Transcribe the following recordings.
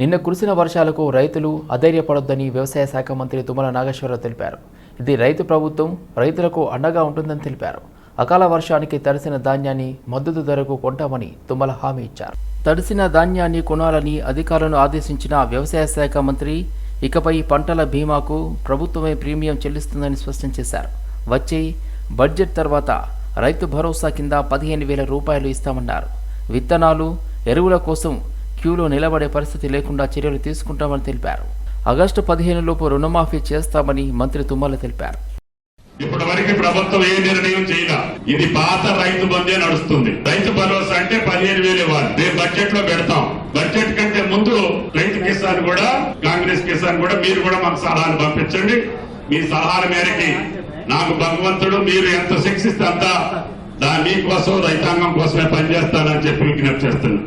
నిన్న కురిసిన వర్షాలకు రైతులు అధైర్యపడొద్దని వ్యవసాయ శాఖ మంత్రి తుమ్మల నాగేశ్వరరావు తెలిపారు. ఇది రైతు ప్రభుత్వం రైతులకు అండగా ఉంటుందని తెలిపారు. అకాల వర్షానికి తడిసిన ధాన్యాన్ని మద్దతు ధరకు కొంటామని తుమ్మల హామీ ఇచ్చారు. తడిసిన ధాన్యాన్ని కొనాలని అధికారులను ఆదేశించిన వ్యవసాయ శాఖ మంత్రి ఇకపై పంటల బీమాకు ప్రభుత్వమే ప్రీమియం చెల్లిస్తుందని స్పష్టం చేశారు. వచ్చే బడ్జెట్ తర్వాత రైతు భరోసా కింద పదిహేను వేల రూపాయలు ఇస్తామన్నారు. విత్తనాలు ఎరువుల కోసం క్యూలో నిలబడే పరిస్థితి లేకుండా చర్యలు తీసుకుంటామని తెలిపారు. ఆగస్టు పదిహేను లోపు రుణమాఫీ చేస్తామని మంత్రి తుమ్మల తెలిపారు. ఇప్పటి వరకు ప్రభుత్వం ఏ నిర్ణయం చేయలే. ఇది పాత రైతు బందే నడుస్తుంది. రైతు భరోసా అంటే పదిహేను వేలు ఇవ్వాలి. రేపు బడ్జెట్లో పెడతాం. బడ్జెట్ కంటే ముందు రైతు కిసాన్ కూడా కాంగ్రెస్ కిసాన్ కూడా మీరు కూడా మాకు సలహాలు పంపించండి. మీ సలహాల మేరకి నాకు భగవంతుడు మీరు ఎంత శిక్షిస్తే అంత దాని మీకోసం రైతాంగం కోసమే పనిచేస్తానని చెప్పి విజ్ఞప్తి చేస్తున్నాను.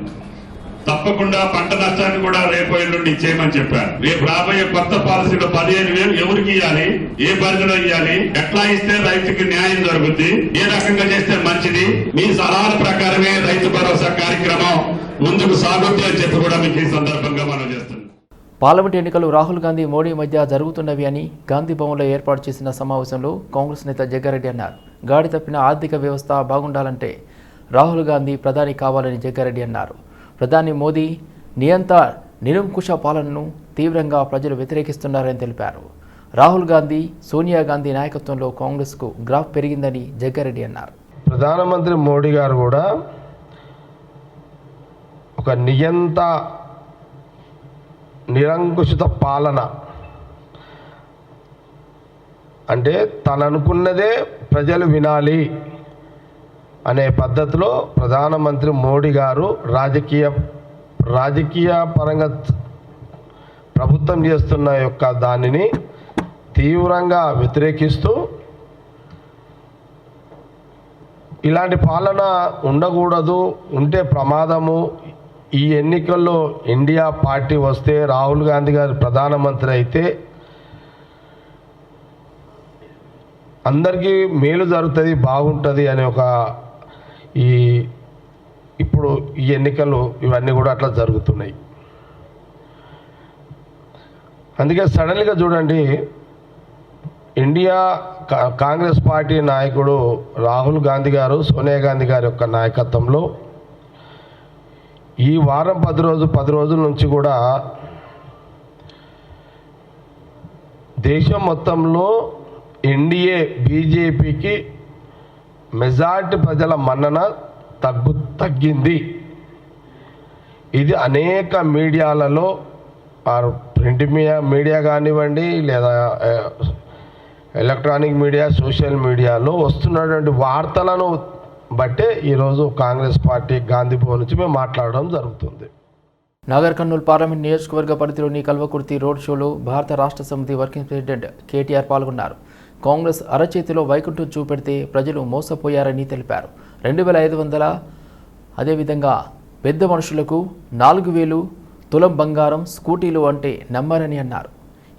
తప్పకుండా పంట నష్టాన్ని కూడా రేపు ఎల్లుండి ఇచ్చేయమని చెప్పారు. రేపు రాబోయే కొత్త పాలసీలో పదిహేను వేలు ఎవరికి ఇవ్వాలి ఏ పరిధిలో ఇవ్వాలి ఎట్లా ఇస్తే రైతుకి న్యాయం జరుగుద్ది? ఏ రకంగా చేస్తే మంచిది? మీ సలహాల ప్రకారమే రైతు భరోసా కార్యక్రమం ముందుకు సాగుద్ది అని చెప్పి కూడా మీకు ఈ సందర్భంగా మనం చేస్తున్నాం. పార్లమెంట్ ఎన్నికలు రాహుల్ గాంధీ మోడీ మధ్య జరుగుతున్నవి అని గాంధీ భవన్లో ఏర్పాటు చేసిన సమావేశంలో కాంగ్రెస్ నేత జగ్గారెడ్డి అన్నారు. గాడి తప్పిన ఆర్థిక వ్యవస్థ బాగుండాలంటే రాహుల్ గాంధీ ప్రధాని కావాలని జగ్గారెడ్డి అన్నారు. ప్రధాని మోదీ నియంత నిరంకుశ పాలనను తీవ్రంగా ప్రజలు వ్యతిరేకిస్తున్నారని తెలిపారు. రాహుల్ గాంధీ సోనియా గాంధీ నాయకత్వంలో కాంగ్రెస్కు గ్రాఫ్ పెరిగిందని జగ్గారెడ్డి అన్నారు. ప్రధానమంత్రి మోడీ గారు కూడా ఒక నియంత నిరంకుశిత పాలన అంటే తను అనుకున్నదే ప్రజలు వినాలి. అనే పద్ధతిలో ప్రధానమంత్రి మోడీ గారు రాజకీయ రాజకీయ పరంగా ప్రభుత్వం చేస్తున్న యొక్క దానిని తీవ్రంగా వ్యతిరేకిస్తూ ఇలాంటి పాలన ఉండకూడదు ఉంటే ప్రమాదము. ఈ ఎన్నికల్లో ఇండియా పార్టీ వస్తే రాహుల్ గాంధీ గారు ప్రధానమంత్రి అయితే అందరికీ మేలు జరుగుతుంది బాగుంటుంది అనే ఒక ఈ ఇప్పుడు ఈ ఎన్నికలు ఇవన్నీ కూడా అట్లా జరుగుతున్నాయి. అందుకే సడన్గా చూడండి ఇండియా కా- కాంగ్రెస్ పార్టీ నాయకుడు రాహుల్ గాంధీ గారు సోనియా గాంధీ గారి యొక్క నాయకత్వంలో ఈ వారం పది రోజు పది రోజుల నుంచి కూడా దేశం మొత్తంలో ఎన్డీఏ బీజేపీకి మెజార్టీ ప్రజల మన్నన తగ్గు తగ్గింది. ఇది అనేక మీడియాలలో ప్రింట్ మీడియా మీడియా కానివ్వండి లేదా ఎలక్ట్రానిక్ మీడియా సోషల్ మీడియాలో వస్తున్నటువంటి వార్తలను బట్టే ఈరోజు కాంగ్రెస్ పార్టీ గాంధీ భవన్ నుంచి మేము మాట్లాడడం జరుగుతుంది. నాగర్ కర్నూలు పార్లమెంట్ నియోజకవర్గ పరిధిలోని కల్వకుర్తి రోడ్ షోలో భారత రాష్ట్ర సమితి వర్కింగ్ ప్రెసిడెంట్ కేటీఆర్ పాల్గొన్నారు. కాంగ్రెస్ అరచేతిలో వైకుంఠం చూపెడితే ప్రజలు మోసపోయారని తెలిపారు. రెండు వేల ఐదు వందల అదేవిధంగా పెద్ద మనుషులకు నాలుగు వేలు తులం బంగారం స్కూటీలు అంటే నమ్మారని అన్నారు.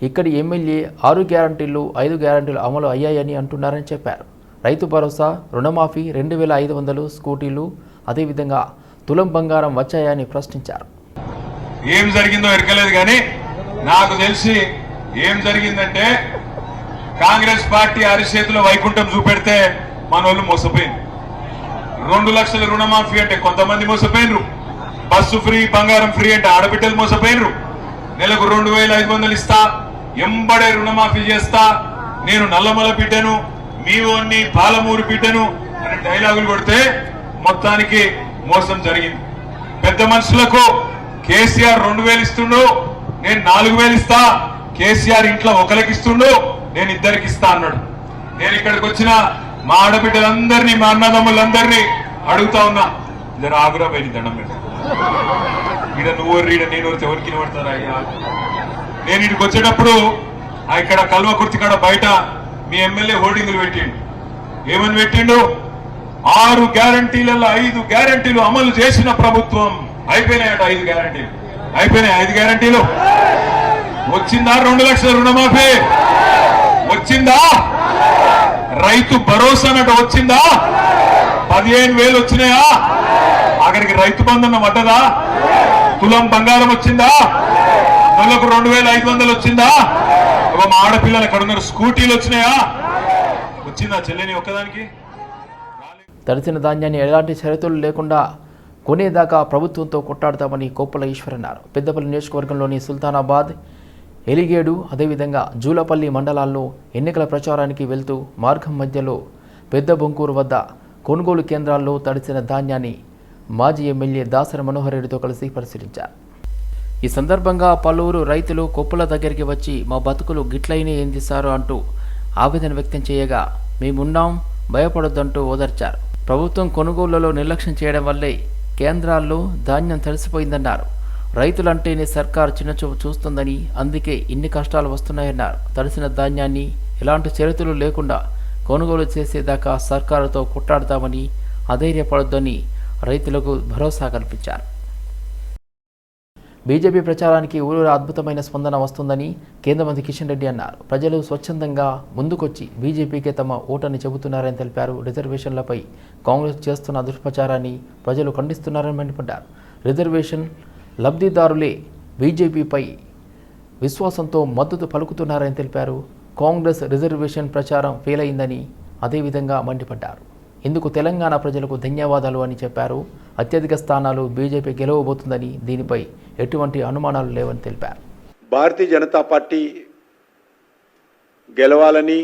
ఇక్కడి ఎమ్మెల్యే ఆరు గ్యారంటీలు ఐదు గ్యారంటీలు అమలు అయ్యాయని అంటున్నారని చెప్పారు. రైతు భరోసా రుణమాఫీ రెండు వేల ఐదు వందలు స్కూటీలు అదేవిధంగా తులం బంగారం వచ్చాయని ప్రశ్నించారు. ఏం జరిగిందో ఎరకలేదు కానీ నాకు తెలిసి ఏం జరిగిందంటే కాంగ్రెస్ పార్టీ అరిచేతిలో వైకుంఠం చూపెడితే మన వాళ్ళు మోసపోయింది రెండు లక్షల రుణమాఫీ అంటే కొంతమంది మోసపోయినరు. బస్సు ఫ్రీ బంగారం ఫ్రీ అంటే ఆడబిడ్డలు మోసపోయినరు. నెలకు రెండు వేల ఐదు వందలు ఇస్తా ఎంబడే రుణమాఫీ చేస్తా. నేను నల్లమల బిడ్డను మీ ఓన్ని పాలమూరు బిడ్డను అనే డైలాగులు కొడితే మొత్తానికి మోసం జరిగింది. పెద్ద మనుషులకు కేసీఆర్ రెండు వేలు ఇస్తుండు నేను నాలుగు వేలు ఇస్తా. కేసీఆర్ ఇంట్లో ఒకరికి ఇస్తుండు నేను ఇద్దరికి ఇస్తా అన్నాడు. నేను ఇక్కడికి వచ్చిన మా ఆడబిడ్డలందరినీ మా అన్నదమ్ములందరినీ అడుగుతా ఉన్నా. ఇద్దరు ఆగురా పోయి దండం ఈడ నువ్వు ఈడ నేను ఎవరికి నిలబడతారా అయ్యా? నేను ఇక్కడికి వచ్చేటప్పుడు ఇక్కడ కల్వ కాడ బయట మీ ఎమ్మెల్యే హోర్డింగ్లు పెట్టిండు. ఏమని పెట్టిండు? ఆరు గ్యారంటీలలో ఐదు గ్యారంటీలు అమలు చేసిన ప్రభుత్వం. అయిపోయినాయట ఐదు గ్యారంటీలు. అయిపోయినాయి ఐదు గ్యారంటీలు. వచ్చిందా? రెండు లక్షల రుణమాఫీ. వచ్చిందా? రైతు భరోసా అన్నట్టు వచ్చిందా? పదిహేను వేలు వచ్చినాయా? అక్కడికి రైతు బంధన పడ్డదా? తులం బంగారం వచ్చిందా? నెలకు రెండు వేల ఐదు వందలు వచ్చిందా? ఒక మా ఆడపిల్లలు అక్కడ ఉన్నారు? స్కూటీలు వచ్చినాయా? వచ్చిందా చెల్లెని ఒక్కదానికి? తడిసిన ధాన్యాన్ని ఎలాంటి షరతులు లేకుండా కొనేదాకా ప్రభుత్వంతో కొట్టాడతామని కోప్పల ఈశ్వర్ అన్నారు పెద్దపల్లి నియోజకవర్గంలోని సుల్తానాబాద్ ఎలిగేడు అదేవిధంగా జూలపల్లి మండలాల్లో ఎన్నికల ప్రచారానికి వెళ్తూ మార్గం మధ్యలో పెద్ద బొంకూరు వద్ద కొనుగోలు కేంద్రాల్లో తడిసిన ధాన్యాన్ని మాజీ ఎమ్మెల్యే దాసరి మనోహర్ రెడ్డితో కలిసి పరిశీలించారు. ఈ సందర్భంగా పలువురు రైతులు కొప్పుల దగ్గరికి వచ్చి మా బతుకులు గిట్లయినే ఏంది సారు? అంటూ ఆవేదన వ్యక్తం చేయగా మేమున్నాం భయపడొద్దంటూ ఓదార్చారు. ప్రభుత్వం కొనుగోళ్ళలో నిర్లక్ష్యం చేయడం వల్లే కేంద్రాల్లో ధాన్యం తడిసిపోయిందన్నారు. రైతులంటేనే సర్కారు చిన్నచూపు చూస్తుందని అందుకే ఇన్ని కష్టాలు వస్తున్నాయన్నారు. తడిసిన ధాన్యాన్ని ఎలాంటి షరతులు లేకుండా కొనుగోలు చేసేదాకా సర్కారుతో కొట్టాడతామని అధైర్యపడొద్దని రైతులకు భరోసా కల్పించారు. బీజేపీ ప్రచారానికి ఊరూరు అద్భుతమైన స్పందన వస్తుందని కేంద్ర మంత్రి కిషన్ రెడ్డి అన్నారు. ప్రజలు స్వచ్ఛందంగా ముందుకొచ్చి బీజేపీకే తమ ఓటని చెబుతున్నారని తెలిపారు. రిజర్వేషన్లపై కాంగ్రెస్ చేస్తున్న దుష్ప్రచారాన్ని ప్రజలు ఖండిస్తున్నారని మండిపడ్డారు. రిజర్వేషన్ లబ్ధిదారులే బీజేపీపై విశ్వాసంతో మద్దతు పలుకుతున్నారని తెలిపారు. కాంగ్రెస్ రిజర్వేషన్ ప్రచారం ఫెయిల్ అయిందని అదేవిధంగా మండిపడ్డారు. ఇందుకు తెలంగాణ ప్రజలకు ధన్యవాదాలు అని చెప్పారు. అత్యధిక స్థానాలు బీజేపీ గెలవబోతుందని దీనిపై ఎటువంటి అనుమానాలు లేవని తెలిపారు. భారతీయ జనతా పార్టీ గెలవాలని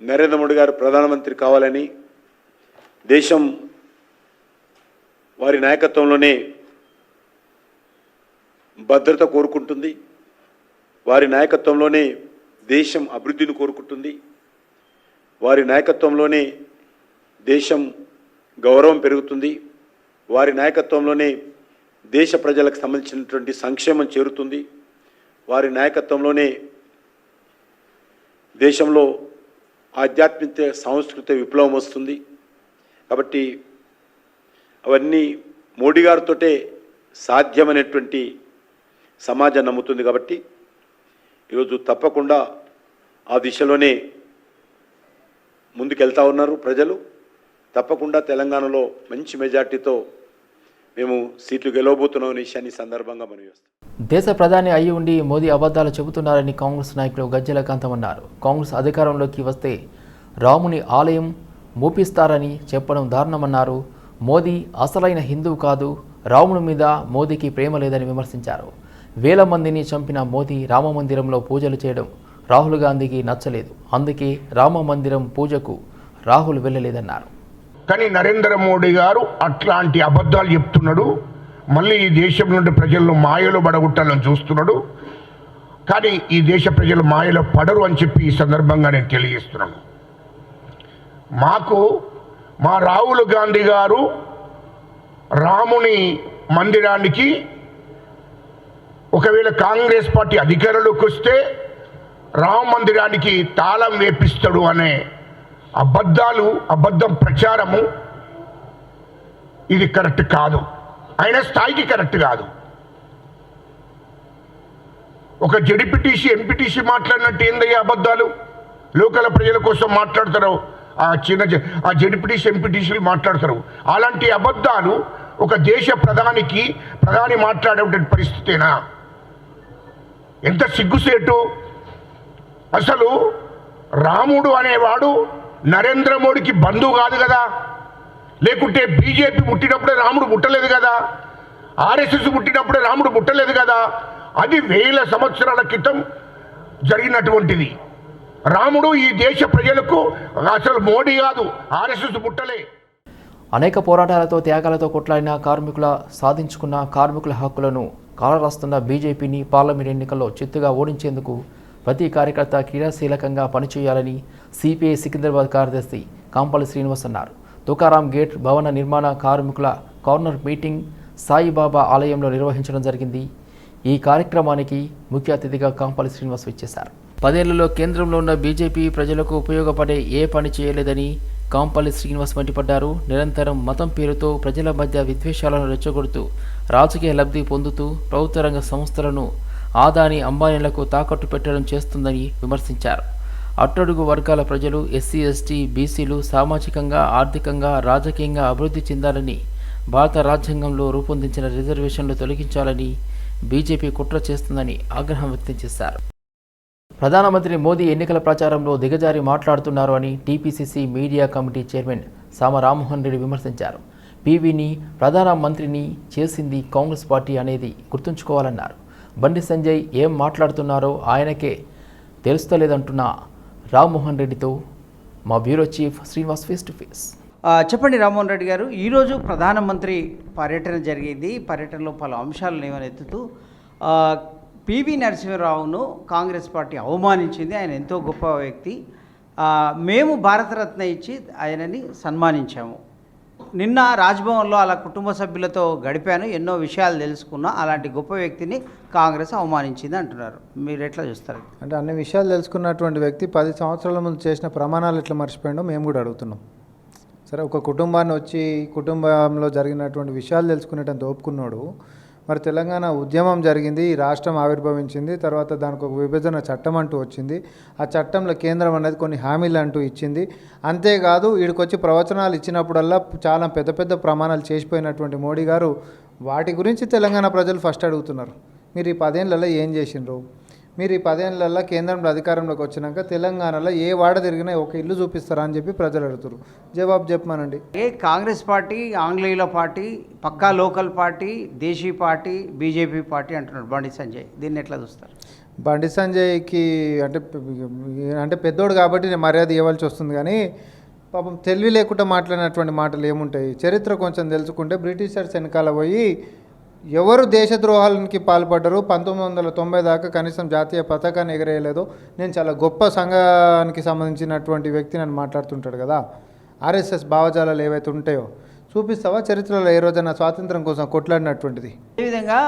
నరేంద్ర మోడీ గారు ప్రధానమంత్రి కావాలని దేశం వారి నాయకత్వంలోనే భద్రత కోరుకుంటుంది. వారి నాయకత్వంలోనే దేశం అభివృద్ధిని కోరుకుంటుంది. వారి నాయకత్వంలోనే దేశం గౌరవం పెరుగుతుంది. వారి నాయకత్వంలోనే దేశ ప్రజలకు సంబంధించినటువంటి సంక్షేమం చేరుతుంది. వారి నాయకత్వంలోనే దేశంలో ఆధ్యాత్మిక సాంస్కృతిక విప్లవం వస్తుంది. కాబట్టి అవన్నీ మోడీ గారితోటే సాధ్యమైనటువంటి సమాజం నమ్ముతుంది కాబట్టి ఈరోజు తప్పకుండా ఆ దిశలోనే ముందుకెళ్తా ఉన్నారు ప్రజలు. తప్పకుండా తెలంగాణలో మంచి మెజార్టీతో మేము సీట్లు గెలవబోతున్నాం అనే విషయాన్ని సందర్భంగా మనం దేశ ప్రధాని అయి ఉండి మోదీ అబద్ధాలు చెబుతున్నారని కాంగ్రెస్ నాయకులు గజ్జల కాంతం అన్నారు. కాంగ్రెస్ అధికారంలోకి వస్తే రాముని ఆలయం మూపిస్తారని చెప్పడం దారుణమన్నారు. మోదీ అసలైన హిందువు కాదు రాముని మీద మోదీకి ప్రేమ లేదని విమర్శించారు. వేల మందిని చంపిన మోదీ రామ మందిరంలో పూజలు చేయడం రాహుల్ గాంధీకి నచ్చలేదు. అందుకే రామ మందిరం పూజకు రాహుల్ వెళ్ళలేదన్నారు. కానీ నరేంద్ర మోడీ గారు అట్లాంటి అబద్ధాలు చెప్తున్నాడు. మళ్ళీ ఈ దేశం నుండి ప్రజలను మాయలో పడగొట్టాలని చూస్తున్నాడు. కానీ ఈ దేశ ప్రజలు మాయలో పడరు అని చెప్పి ఈ సందర్భంగా నేను తెలియజేస్తున్నాను. మాకు మా రాహుల్ గాంధీ గారు రాముని మందిరానికి ఒకవేళ కాంగ్రెస్ పార్టీ అధికారంలోకి వస్తే రామ మందిరానికి తాళం వేపిస్తాడు అనే అబద్ధాలు అబద్ధం ప్రచారము ఇది కరెక్ట్ కాదు. ఆయన స్థాయికి కరెక్ట్ కాదు. ఒక జడిపిటీసీ ఎంపీటీసీ మాట్లాడినట్టు ఏందయ్యా అబద్ధాలు? లోకల ప్రజల కోసం మాట్లాడతారు ఆ చిన్న ఆ జడిపిటీసీ ఎంపీటీసీలు మాట్లాడతారు. అలాంటి అబద్ధాలు ఒక దేశ ప్రధానికి ప్రధాని మాట్లాడేటువంటి పరిస్థితేనా? ఎంత సిగ్గుసేటు అసలు రాముడు అనేవాడు నరేంద్ర మోడీకి బంధువు కాదు కదా. లేకుంటే బీజేపీ పుట్టినప్పుడే రాముడు పుట్టలేదు కదా. ఆర్ఎస్ఎస్ పుట్టినప్పుడే రాముడు పుట్టలేదు కదా. అది వేల సంవత్సరాల క్రితం జరిగినటువంటిది. రాముడు ఈ దేశ ప్రజలకు అసలు మోడీ కాదు ఆర్ఎస్ఎస్ పుట్టలే. అనేక పోరాటాలతో త్యాగాలతో కొట్లాడిన కార్మికుల సాధించుకున్న కార్మికుల హక్కులను కాలరాస్తున్న బీజేపీని పార్లమెంట్ ఎన్నికల్లో చిత్తుగా ఓడించేందుకు ప్రతి కార్యకర్త క్రియాశీలకంగా పనిచేయాలని సిపిఐ సికింద్రాబాద్ కార్యదర్శి కాంపల్లి శ్రీనివాస్ అన్నారు. తుకారాం గేట్ భవన నిర్మాణ కార్మికుల కార్నర్ మీటింగ్ సాయిబాబా ఆలయంలో నిర్వహించడం జరిగింది. ఈ కార్యక్రమానికి ముఖ్య అతిథిగా కాంపల్లి శ్రీనివాస్ ఇచ్చేశారు పదేళ్ళలో కేంద్రంలో ఉన్న బీజేపీ ప్రజలకు ఉపయోగపడే ఏ పని చేయలేదని కాంపల్లి శ్రీనివాస్ మండిపడ్డారు. నిరంతరం మతం పేరుతో ప్రజల మధ్య విద్వేషాలను రెచ్చగొడుతూ రాజకీయ లబ్ధి పొందుతూ ప్రభుత్వ రంగ సంస్థలను ఆదాని అంబానీలకు తాకట్టు పెట్టడం చేస్తుందని విమర్శించారు. అట్టడుగు వర్గాల ప్రజలు ఎస్సీ ఎస్టీ బీసీలు సామాజికంగా ఆర్థికంగా రాజకీయంగా అభివృద్ధి చెందాలని భారత రాజ్యాంగంలో రూపొందించిన రిజర్వేషన్లు తొలగించాలని బీజేపీ కుట్ర చేస్తుందని ఆగ్రహం వ్యక్తం చేశారు. ప్రధానమంత్రి మోదీ ఎన్నికల ప్రచారంలో దిగజారి మాట్లాడుతున్నారు అని టీపీసీసీ మీడియా కమిటీ చైర్మన్ సామ రామ్మోహన్ రెడ్డి విమర్శించారు. పీవీని ప్రధానమంత్రిని చేసింది కాంగ్రెస్ పార్టీ అనేది గుర్తుంచుకోవాలన్నారు. బండి సంజయ్ ఏం మాట్లాడుతున్నారో ఆయనకే తెలుస్తలేదంటున్న రామ్మోహన్ రెడ్డితో మా bureau chief Srinivas face to face చెప్పండి రామ్మోహన్ రెడ్డి గారు ఈరోజు ప్రధానమంత్రి పర్యటన జరిగింది. పర్యటనలో పలు అంశాలు ఏమనెత్తుతూ పివి నరసింహరావును కాంగ్రెస్ పార్టీ అవమానించింది. ఆయన ఎంతో గొప్ప వ్యక్తి. మేము భారతరత్న ఇచ్చి ఆయనని సన్మానించాము. నిన్న రాజ్భవన్లో అలా కుటుంబ సభ్యులతో గడిపాను ఎన్నో విషయాలు తెలుసుకున్నా అలాంటి గొప్ప వ్యక్తిని కాంగ్రెస్ అవమానించింది అంటున్నారు. మీరు ఎట్లా చూస్తారు? అంటే అన్ని విషయాలు తెలుసుకున్నటువంటి వ్యక్తి పది సంవత్సరాల ముందు చేసిన ప్రమాణాలు ఎట్లా మర్చిపోయాడో మేము కూడా అడుగుతున్నాం. సరే ఒక కుటుంబాన్ని వచ్చి కుటుంబంలో జరిగినటువంటి విషయాలు తెలుసుకునేటంత ఒప్పుకున్నాడు. మరి తెలంగాణ ఉద్యమం జరిగింది ఈ రాష్ట్రం ఆవిర్భవించింది తర్వాత దానికి ఒక విభజన చట్టం అంటూ వచ్చింది. ఆ చట్టంలో కేంద్రం అనేది కొన్ని హామీలు అంటూ ఇచ్చింది. అంతేకాదు వీడికొచ్చి ప్రవచనాలు ఇచ్చినప్పుడల్లా చాలా పెద్ద పెద్ద ప్రమాణాలు చేసిపోయినటువంటి మోడీ గారు వాటి గురించి తెలంగాణ ప్రజలు ఫస్ట్ అడుగుతున్నారు. మీరు ఈ పదేళ్ళలో ఏం చేసిండ్రు? మీరు ఈ పదేళ్ళలో కేంద్రంలో అధికారంలోకి వచ్చినాక తెలంగాణలో ఏ వాడ తిరిగినా ఒక ఇల్లు చూపిస్తారా అని చెప్పి ప్రజలు అడుగుతారు జవాబు చెప్పమానండి. ఏ కాంగ్రెస్ పార్టీ ఆంగ్లేయుల పార్టీ పక్కా లోకల్ పార్టీ దేశీ పార్టీ బీజేపీ పార్టీ అంటున్నాడు బండి సంజయ్. దీన్ని ఎట్లా చూస్తారు? బండి సంజయ్కి అంటే అంటే పెద్దోడు కాబట్టి నేను మర్యాద ఇవ్వాల్సి వస్తుంది కానీ పాపం తెలివి లేకుండా మాట్లాడినటువంటి మాటలు ఏముంటాయి? చరిత్ర కొంచెం తెలుసుకుంటే బ్రిటిషర్స్ వెనకాల పోయి ఎవరు దేశద్రోహాలకి పాల్పడ్డారు పంతొమ్మిది వందల తొంభై దాకా కనీసం జాతీయ పతాకాన్ని ఎగరేయలేదు. నేను చాలా గొప్ప సంఘానికి సంబంధించినటువంటి వ్యక్తి నన్ను మాట్లాడుతుంటాడు కదా. ఆర్ఎస్ఎస్ భావజాలాలు ఏవైతే ఉంటాయో చూపిస్తావా? చరిత్రలో ఏ రోజైనా స్వాతంత్రం కోసం కొట్లాడినటువంటిది. అదేవిధంగా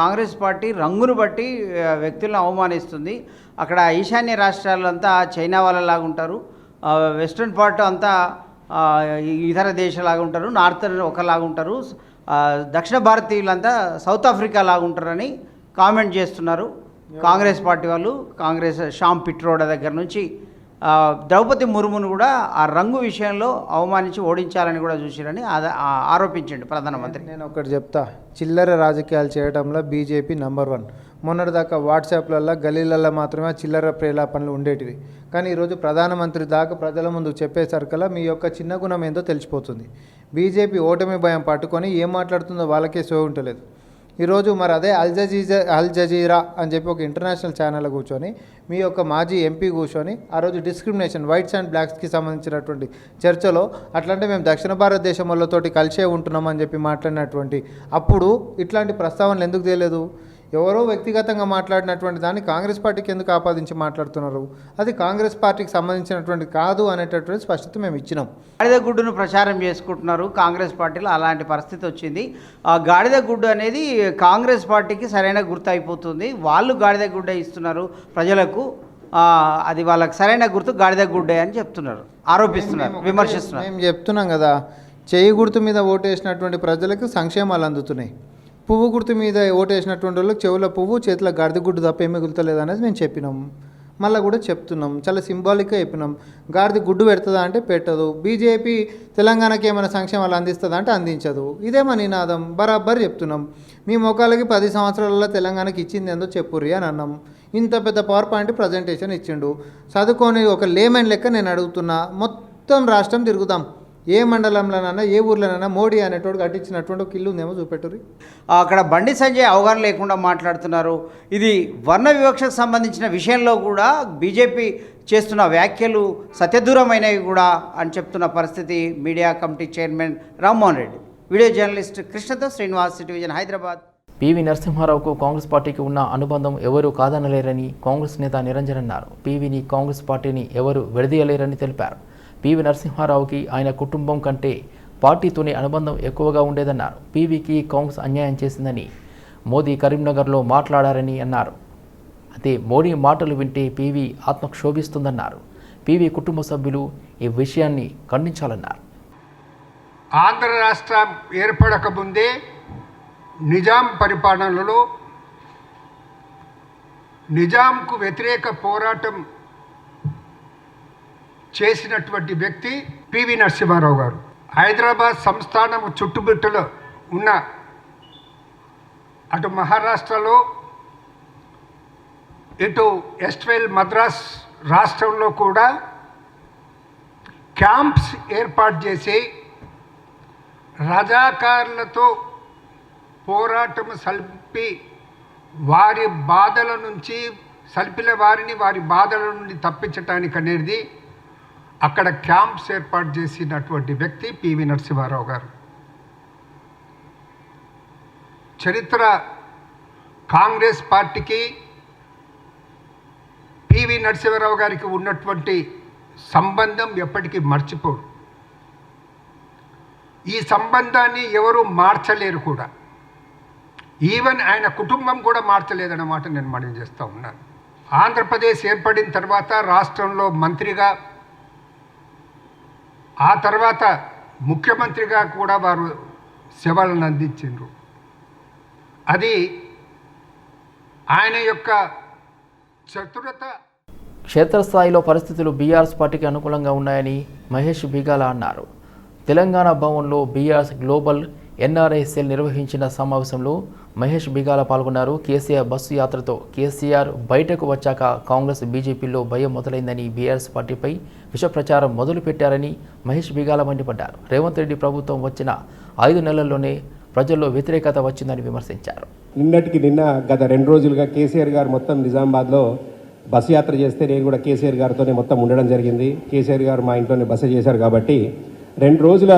కాంగ్రెస్ పార్టీ రంగును బట్టి వ్యక్తులను అవమానిస్తుంది. అక్కడ ఈశాన్య రాష్ట్రాలంతా చైనా వాళ్ళలాగా ఉంటారు. వెస్ట్రన్ పార్ట్ అంతా ఇతర దేశాలాగా ఉంటారు. నార్తర్ ఒకలాగా ఉంటారు. దక్షిణ భారతీయులంతా సౌత్ ఆఫ్రికా లాగా ఉంటారని కామెంట్ చేస్తున్నారు. కాంగ్రెస్ పార్టీ వాళ్ళు కాంగ్రెస్ షామ్ పిట్రోడా దగ్గర నుంచి. ద్రౌపది ముర్మును కూడా ఆ రంగు విషయంలో అవమానించి ఓడించాలని కూడా చూసిరని ఆరోపించండి ప్రధానమంత్రి. నేను ఒకటి చెప్తా. చిల్లర రాజకీయాలు చేయడంలో బీజేపీ నంబర్ వన్. మొన్నటిదాకా వాట్సాప్లల్లో గలీలల్లో మాత్రమే చిల్లర ప్రేలాపనలు ఉండేటివి. కానీ ఈరోజు ప్రధానమంత్రి దాకా ప్రజల ముందు చెప్పేసరికల్లా మీ యొక్క చిన్న గుణం ఏందో తెలిసిపోతుంది. బీజేపీ ఓటమి భయం పట్టుకొని ఏం మాట్లాడుతుందో వాళ్ళకే సో ఉండలేదు. ఈరోజు మరి అదే అల్ జజీజా అల్ జజీరా అని చెప్పి ఒక ఇంటర్నేషనల్ ఛానల్ కూర్చొని మీ యొక్క మాజీ ఎంపీ కూర్చొని ఆ రోజు డిస్క్రిమినేషన్ వైట్స్ అండ్ బ్లాక్స్కి సంబంధించినటువంటి చర్చలో అట్లంటే మేము దక్షిణ భారతదేశం వాళ్ళతోటి కలిసే ఉంటున్నాం అని చెప్పి మాట్లాడినటువంటి అప్పుడు ఇట్లాంటి ప్రస్తావనలు ఎందుకు తెలియదు ఎవరో వ్యక్తిగతంగా మాట్లాడినటువంటి దాన్ని కాంగ్రెస్ పార్టీకి ఎందుకు ఆపాదించి మాట్లాడుతున్నారు? అది కాంగ్రెస్ పార్టీకి సంబంధించినటువంటి కాదు అనేటటువంటి స్పష్టత మేము ఇచ్చినాం. గాడిద గుడ్డును ప్రచారం చేసుకుంటున్నారు కాంగ్రెస్ పార్టీలో. అలాంటి పరిస్థితి వచ్చింది. ఆ గాడిద గుడ్డు అనేది కాంగ్రెస్ పార్టీకి సరైన గుర్తు అయిపోతుంది వాళ్ళు గాడిద గుడ్డ ఇస్తున్నారు ప్రజలకు. అది వాళ్ళకి సరైన గుర్తు గాడిద గుడ్డే అని చెప్తున్నారు. ఆరోపిస్తున్నారు విమర్శిస్తున్నారు. మేము చెప్తున్నాం కదా చేయి గుర్తు మీద ఓటేసినటువంటి ప్రజలకు సంక్షేమాలు అందుతున్నాయి. పువ్వు గుర్తు మీద ఓటేసినటువంటి వాళ్ళకి చెవుల పువ్వు చేతిలో గాడిద గుడ్డు తప్ప ఏమి మిగులుతలేదు అనేది మేము చెప్పినాం. మళ్ళీ కూడా చెప్తున్నాం. చాలా సింబాలిక్గా చెప్పినాం. గాడిద గుడ్డు పెడుతుందా అంటే పెట్టదు. బీజేపీ తెలంగాణకి ఏమైనా సంక్షేమాలు అందిస్తుందా అంటే అందించదు. ఇదే మా నినాదం. బరాబర్ చెప్తున్నాం. మీ మొక్కలకి పది సంవత్సరాలలో తెలంగాణకి ఇచ్చింది ఏందో చెప్పుర్రి అని అన్నాం. ఇంత పెద్ద పవర్ పాయింట్ ప్రజెంటేషన్ ఇచ్చిండు. చదువుకొని ఒక లేమన్ లెక్క నేను అడుగుతున్నా. మొత్తం రాష్ట్రం తిరుగుదాం ఏ మండలంలోనైనా ఏ ఊర్లోనైనా మోడీ అనేటోడు కట్టించినటువంటి ఒక ఇల్లు ఉందేమో చూపెట్టుర్రి. అక్కడ బండి సంజయ్ అవగాహన లేకుండా మాట్లాడుతున్నారు. ఇది వర్ణ వివక్షకు సంబంధించిన విషయంలో కూడా బీజేపీ చేస్తున్న వ్యాఖ్యలు సత్యదూరమైనవి కూడా అని చెప్తున్న పరిస్థితి media committee chairman Rammohan Reddy. Video journalist కృష్ణతో Srinivas city vision Hyderabad. PV నరసింహారావుకు Congress పార్టీకి ఉన్న అనుబంధం ఎవరూ కాదనలేరని కాంగ్రెస్ నేత నిరంజన్ అన్నారు. పివిని కాంగ్రెస్ పార్టీని ఎవరు విడదీయలేరని తెలిపారు. పివి నరసింహారావుకి ఆయన కుటుంబం కంటే పార్టీతోనే అనుబంధం ఎక్కువగా ఉండేదన్నారు. పీవీకి కాంగ్రెస్ అన్యాయం చేసిందని మోదీ కరీంనగర్లో మాట్లాడారని అన్నారు. అయితే మోడీ మాటలు వింటే పీవీ ఆత్మ క్షోభిస్తుందన్నారు కుటుంబ సభ్యులు ఈ విషయాన్ని ఖండించాలన్నారు. ఆంధ్ర రాష్ట్రం ఏర్పడక ముందే నిజాం పరిపాలనలో నిజాంకు వ్యతిరేక పోరాటం చేసినటువంటి వ్యక్తి పివి నరసింహారావు గారు. హైదరాబాద్ సంస్థానం చుట్టుముట్టలో ఉన్న అటు మహారాష్ట్రలో ఇటు ఎస్ట్వెల్ మద్రాస్ రాష్ట్రంలో కూడా క్యాంప్స్ ఏర్పాటు చేసి రజాకారులతో పోరాటం సల్పి వారి బాధల నుంచి సల్పిన వారిని వారి బాధల నుండి తప్పించటానికి అనేది అక్కడ క్యాంప్స్ ఏర్పాటు చేసినటువంటి వ్యక్తి పివి నరసింహారావు గారు. చరిత్ర కాంగ్రెస్ పార్టీకి పివి నరసింహారావు గారికి ఉన్నటువంటి సంబంధం ఎప్పటికీ మర్చిపోరు. ఈ సంబంధాన్ని ఎవరు మార్చలేరు కూడా. ఈవెన్ ఆయన కుటుంబం కూడా మార్చలేదన్నమాట నేను మనం చేస్తూ ఉన్నాను. ఆంధ్రప్రదేశ్ ఏర్పడిన తర్వాత రాష్ట్రంలో మంత్రిగా ఆ తర్వాత ముఖ్యమంత్రిగా కూడా వారు సేవలను అందించారు అది ఆయన యొక్క చతురత క్షేత్రస్థాయిలో పరిస్థితులు బీఆర్ఎస్ పార్టీకి అనుకూలంగా ఉన్నాయని మహేష్ బిగాల అన్నారు. తెలంగాణ భవన్లో బీఆర్ఎస్ గ్లోబల్ ఎన్ఆర్ఐసీఎల్ నిర్వహించిన సమావేశంలో మహేష్ బిగాల పాల్గొన్నారు. కేసీఆర్ బస్సు యాత్రతో కేసీఆర్ బయటకు వచ్చాక కాంగ్రెస్ బీజేపీలో భయం మొదలైందని బీఆర్ఎస్ పార్టీపై విష ప్రచారం మొదలుపెట్టారని మహేష్ బిగాల మండిపడ్డారు. రేవంత్ రెడ్డి ప్రభుత్వం వచ్చిన ఐదు నెలల్లోనే ప్రజల్లో వ్యతిరేకత వచ్చిందని విమర్శించారు. నిన్నటికి నిన్న గత రెండు రోజులుగా కేసీఆర్ గారు మొత్తం నిజామాబాద్లో బస్సు యాత్ర చేస్తే నేను కూడా కేసీఆర్ గారితోనే మొత్తం ఉండడం జరిగింది. కేసీఆర్ గారు మా ఇంట్లోనే బస చేశారు కాబట్టి రెండు రోజుల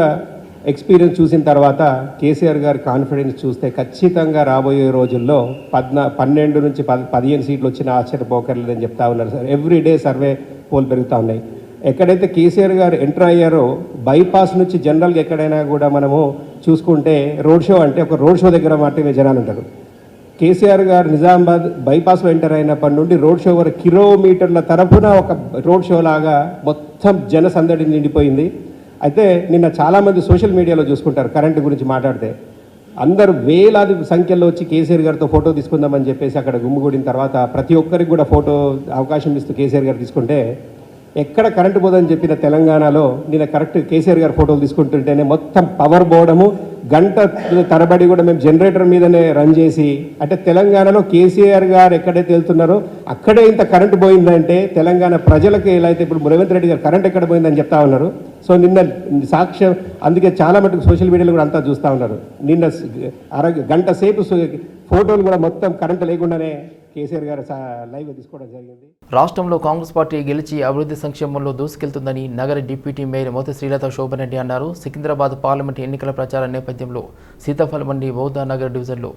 ఎక్స్పీరియన్స్ చూసిన తర్వాత కేసీఆర్ గారి కాన్ఫిడెన్స్ చూస్తే ఖచ్చితంగా రాబోయే రోజుల్లో పద్నా పన్నెండు నుంచి పది పదిహేను సీట్లు వచ్చిన ఆశ్చర్యపోకర్లేదని చెప్తా ఉన్నారు sir. Every day survey poll పెరుగుతూ ఉన్నాయి. ఎక్కడైతే కేసీఆర్ గారు ఎంటర్ అయ్యారో బైపాస్ నుంచి జనరల్గా ఎక్కడైనా కూడా మనము చూసుకుంటే రోడ్ షో అంటే ఒక రోడ్ షో దగ్గర మాత్రమే జనాలు ఉంటారు. కేసీఆర్ గారు నిజామాబాద్ బైపాస్లో ఎంటర్ అయినప్పటి నుండి రోడ్ షో వరకు కిలోమీటర్ల తరఫున ఒక రోడ్ షో లాగా మొత్తం జన సందడి నిండిపోయింది. అయితే నిన్న చాలామంది సోషల్ మీడియాలో చూసుకుంటారు కరెంటు గురించి మాట్లాడితే. అందరూ వేలాది సంఖ్యలో వచ్చి కేసీఆర్ గారితో ఫోటో తీసుకుందామని చెప్పేసి అక్కడ గుమ్మిగూడిన తర్వాత ప్రతి ఒక్కరికి కూడా ఫోటో అవకాశం ఇస్తూ కేసీఆర్ గారు తీసుకుంటే ఎక్కడ కరెంటు పోదని చెప్పిన తెలంగాణలో నేను కరెక్ట్ కేసీఆర్ గారు ఫోటోలు తీసుకుంటుంటేనే మొత్తం పవర్ పోవడము గంట తరబడి కూడా మేము జనరేటర్ మీదనే రన్ చేసి అంటే తెలంగాణలో కేసీఆర్ గారు ఎక్కడైతే వెళ్తున్నారో అక్కడే ఇంత కరెంటు పోయిందంటే తెలంగాణ ప్రజలకు ఎలా అయితే ఇప్పుడు రేవంత్ రెడ్డి గారు కరెంట్ ఎక్కడ పోయిందని చెప్తా ఉన్నారు. సో నిన్న సాక్ష్యం అందుకే చాలా మటుకు సోషల్ మీడియాలో కూడా అంతా చూస్తూ ఉన్నారు. నిన్న అర గంట సేపు ఫోటోలు కూడా మొత్తం కరెంటు లేకుండానే కేసీఆర్ గారు లైవ్ తీసుకోవడం జరిగింది. రాష్ట్రంలో కాంగ్రెస్ పార్టీ గెలిచి అభివృద్ధి సంక్షేమంలో దూసుకెళ్తుందని నగర డిప్యూటీ మేయర్ మోతి శ్రీలత శోభన్ రెడ్డి అన్నారు. సికింద్రాబాద్ పార్లమెంట్ ఎన్నికల ప్రచార నేపథ్యంలో సీతాఫల్ మండి బౌద్ధ నగర్ డివిజన్లో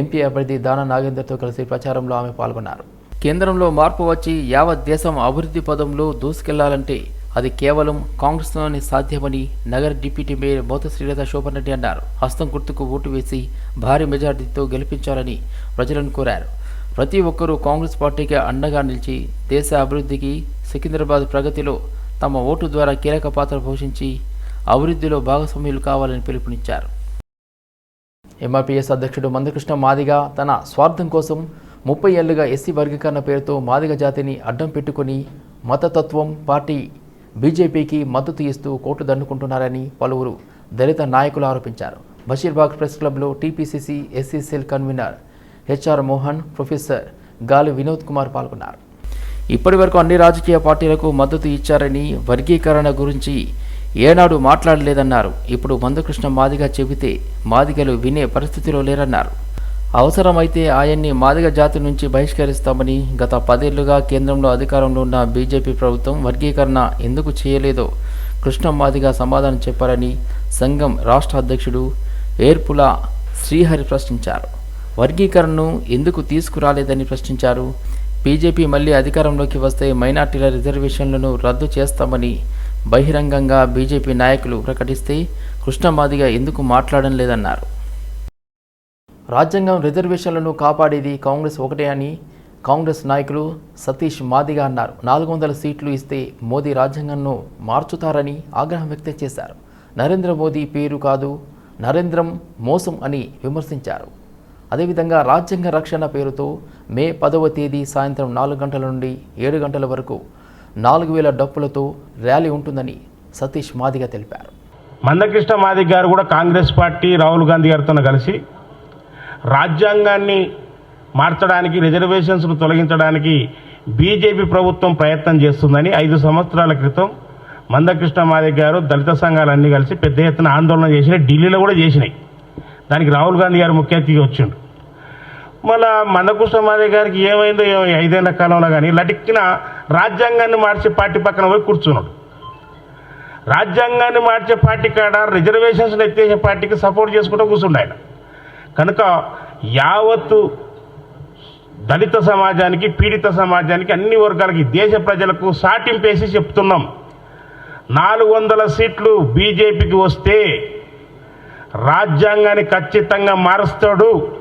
ఎంపీ అభ్యర్థి దానా నాగేందర్తో కలిసి ప్రచారంలో ఆమె పాల్గొన్నారు. కేంద్రంలో మార్పు వచ్చి యావత్ దేశం అభివృద్ధి పదంలో దూసుకెళ్ళాలంటే అది కేవలం కాంగ్రెస్లోనే సాధ్యమని నగర డిప్యూటీ మేయర్ మోత శ్రీలత శోభన్ రెడ్డి అన్నారు. హస్తం గుర్తుకు ఓటు వేసి భారీ మెజార్టీతో గెలిపించాలని ప్రజలను కోరారు. ప్రతి ఒక్కరూ కాంగ్రెస్ పార్టీకి అండగా నిలిచి దేశ అభివృద్ధికి సికింద్రాబాద్ ప్రగతిలో తమ ఓటు ద్వారా కీలక పాత్ర పోషించి అభివృద్ధిలో భాగస్వామ్యులు కావాలని పిలుపునిచ్చారు. ఎంఆర్పీఎస్ అధ్యక్షుడు మందకృష్ణ మాదిగ తన స్వార్థం కోసం ముప్పై ఏళ్ళుగా ఎస్సీ వర్గీకరణ పేరుతో మాదిగ జాతిని అడ్డం పెట్టుకుని మతతత్వం పార్టీ బీజేపీకి మద్దతు ఇస్తూ కోర్టు దండుకుంటున్నారని పలువురు దళిత నాయకులు ఆరోపించారు. బషీర్బాగ్ ప్రెస్ క్లబ్లో TPCC SC cell convener HR Mohan professor Gali Vinod Kumar పాల్గొన్నారు. ఇప్పటి వరకు అన్ని రాజకీయ పార్టీలకు మద్దతు ఇచ్చారని వర్గీకరణ గురించి ఏనాడు మాట్లాడలేదన్నారు. ఇప్పుడు మందకృష్ణ మాదిగ చెబితే మాదిగలు వినే పరిస్థితిలో లేరన్నారు. అవసరమైతే ఆయన్ని మాదిగ జాతి నుంచి బహిష్కరిస్తామని గత పదేళ్ళుగా కేంద్రంలో అధికారంలో ఉన్న బీజేపీ ప్రభుత్వం వర్గీకరణ ఎందుకు చేయలేదో కృష్ణ మాదిగ సమాధానం చెప్పారని సంఘం రాష్ట్ర అధ్యక్షుడు ఏర్పుల శ్రీహరి ప్రశ్నించారు. వర్గీకరణను ఎందుకు తీసుకురాలేదని ప్రశ్నించారు. బీజేపీ మళ్ళీ అధికారంలోకి వస్తే మైనార్టీల రిజర్వేషన్లను రద్దు చేస్తామని బహిరంగంగా బీజేపీ నాయకులు ప్రకటిస్తే కృష్ణమాదిగా ఎందుకు మాట్లాడడం లేదన్నారు. రాజ్యాంగం రిజర్వేషన్లను కాపాడేది కాంగ్రెస్ ఒకటే అని కాంగ్రెస్ నాయకులు సతీష్ మాదిగా అన్నారు. నాలుగు వందల సీట్లు ఇస్తే మోదీ రాజ్యాంగంను మార్చుతారని ఆగ్రహం వ్యక్తం చేశారు. నరేంద్ర మోదీ పేరు కాదు నరేంద్రం మోసం అని విమర్శించారు. అదేవిధంగా రాజ్యాంగ రక్షణ పేరుతో మే పదవ తేదీ సాయంత్రం నాలుగు గంటల నుండి ఏడు గంటల వరకు నాలుగు వేల డప్పులతో ర్యాలీ ఉంటుందని సతీష్ మాదిగ తెలిపారు. మందకృష్ణ మాదిగ గారు కూడా కాంగ్రెస్ పార్టీ రాహుల్ గాంధీ గారితో కలిసి రాజ్యాంగాన్ని మార్చడానికి రిజర్వేషన్స్ను తొలగించడానికి బీజేపీ ప్రభుత్వం ప్రయత్నం చేస్తుందని ఐదు సంవత్సరాల క్రితం మందకృష్ణ మాదిగ గారు దళిత సంఘాలన్నీ కలిసి పెద్ద ఎత్తున ఆందోళన చేసినాయి ఢిల్లీలో కూడా చేసినాయి. దానికి రాహుల్ గాంధీ గారు ముఖ్య అతిథిగా వచ్చిండు మళ్ళా మందకృష్ణ గారికి ఏమైందో ఏమో ఐదేళ్ళ కాలంలో కానీ లటిక్కిన రాజ్యాంగాన్ని మార్చే పార్టీ పక్కన పోయి కూర్చున్నాడు. రాజ్యాంగాన్ని మార్చే పార్టీ కాడ రిజర్వేషన్స్ ఎత్తేసే పార్టీకి సపోర్ట్ చేసుకుంటూ కూర్చుండు ఆయన. కనుక యావత్తు దళిత సమాజానికి పీడిత సమాజానికి అన్ని వర్గాలకి దేశ ప్రజలకు సాటింపేసి చెప్తున్నాం. నాలుగు వందల సీట్లు బీజేపీకి వస్తే రాజ్యాంగాన్ని ఖచ్చితంగా మారుస్తాడు.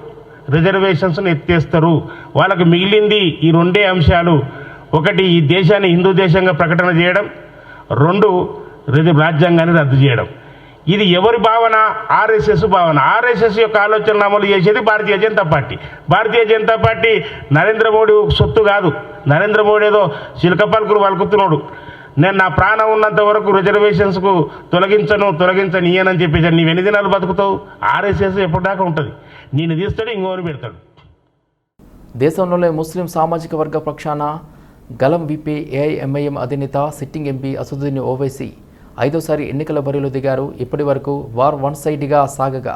రిజర్వేషన్స్ను ఎత్తేస్తారు. వాళ్ళకు మిగిలింది ఈ రెండే అంశాలు. ఒకటి ఈ దేశాన్ని హిందూ దేశంగా ప్రకటన చేయడం. రెండు రాజ్యాంగాన్ని రద్దు చేయడం. ఇది ఎవరి భావన? ఆర్ఎస్ఎస్ భావన. ఆర్ఎస్ఎస్ యొక్క ఆలోచనలు అమలు చేసేది భారతీయ జనతా పార్టీ. భారతీయ జనతా పార్టీ నరేంద్ర మోడీ సొత్తు కాదు. నరేంద్ర మోడీ ఏదో చిలక పలుకులు పలుకుతున్నాడు. నేను నా ప్రాణం ఉన్నంత వరకు రిజర్వేషన్స్కు తొలగించను తొలగించను ఇయ్యనని చెప్పేసి నీవు ఎన్ని దినాలు బతుకుతావు? ఆర్ఎస్ఎస్ ఎప్పటిదాకా ఉంటుంది. నేను తీస్తాడు ఇంకోరు పెడతాడు. దేశంలోనే ముస్లిం సామాజిక వర్గ పక్షాన గలం విపి ఏఐఎంఐఎం అధినేత సిట్టింగ్ ఎంపీ అసదుద్దీన్ ఓవైసీ ఐదోసారి ఎన్నికల బరిలో దిగారు. ఇప్పటి వరకు వార్ వన్ సైడ్గా సాగగా.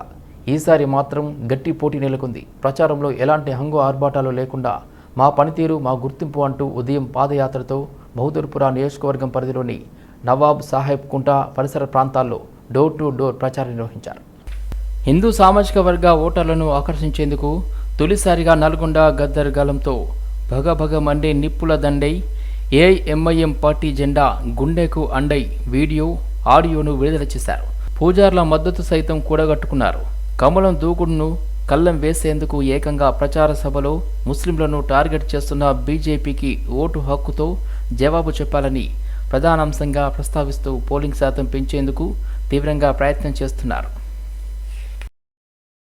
ఈసారి మాత్రం గట్టి పోటీ నెలకొంది. ప్రచారంలో ఎలాంటి హంగు ఆర్భాటాలు లేకుండా మా పనితీరు మా గుర్తింపు అంటూ ఉదయం పాదయాత్రతో బహదూర్పుర నియోజకవర్గం పరిధిలోని నవాబ్ సాహెబ్ కుంటా పరిసర ప్రాంతాల్లో డోర్ టు డోర్ ప్రచారం నిర్వహించారు. హిందూ సామాజిక వర్గ ఓటర్లను ఆకర్షించేందుకు తొలిసారిగా నల్గొండ గద్దర్ గలంతో భగభగ మండే నిప్పుల దండై ఏఐఎంఐఎం పార్టీ జెండా గుండెకు అండై వీడియో ఆడియోను విడుదల చేశారు. పూజార్ల మద్దతు సైతం కూడగట్టుకున్నారు. కమలం దూకుడును కళ్ళం వేసేందుకు ఏకంగా ప్రచార సభలో ముస్లింలను టార్గెట్ చేస్తున్న బీజేపీకి ఓటు హక్కుతో జవాబు చెప్పాలని ప్రధానాంశంగా ప్రస్తావిస్తూ పోలింగ్ శాతం పెంచేందుకు తీవ్రంగా ప్రయత్నం చేస్తున్నారు.